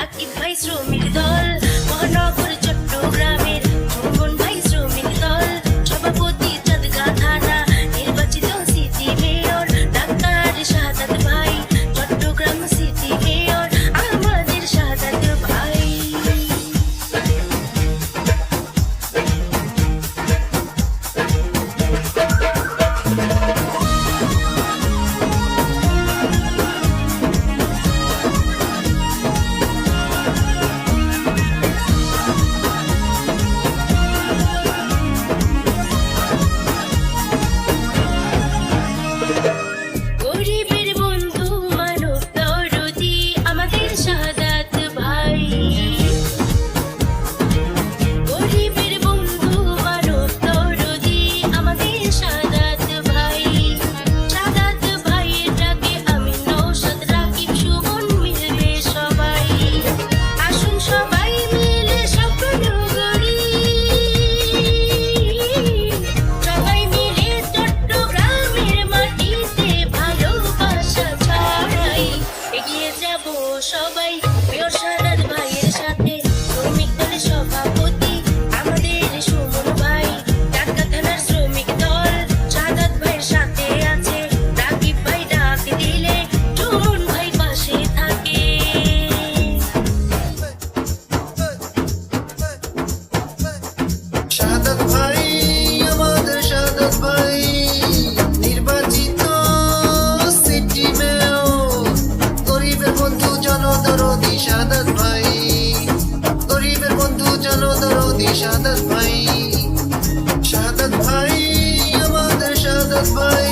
at iba'y sumildo সবাই প্রিয় সারার ভাইয়ের জানো দরদি শাহাদাত ভাই শাহাদাত ভাই আমাদের শাহাদাত ভাই।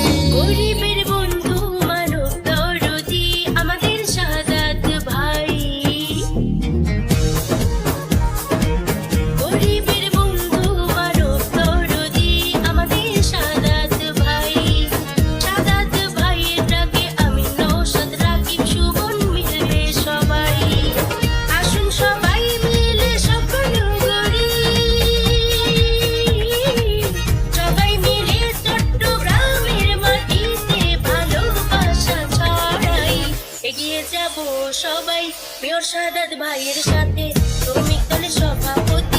এগিয়ে যাব সবাই। মেয়র সাদাত ভাইয়ের সাথে তুমি তাহলে সভাপতি।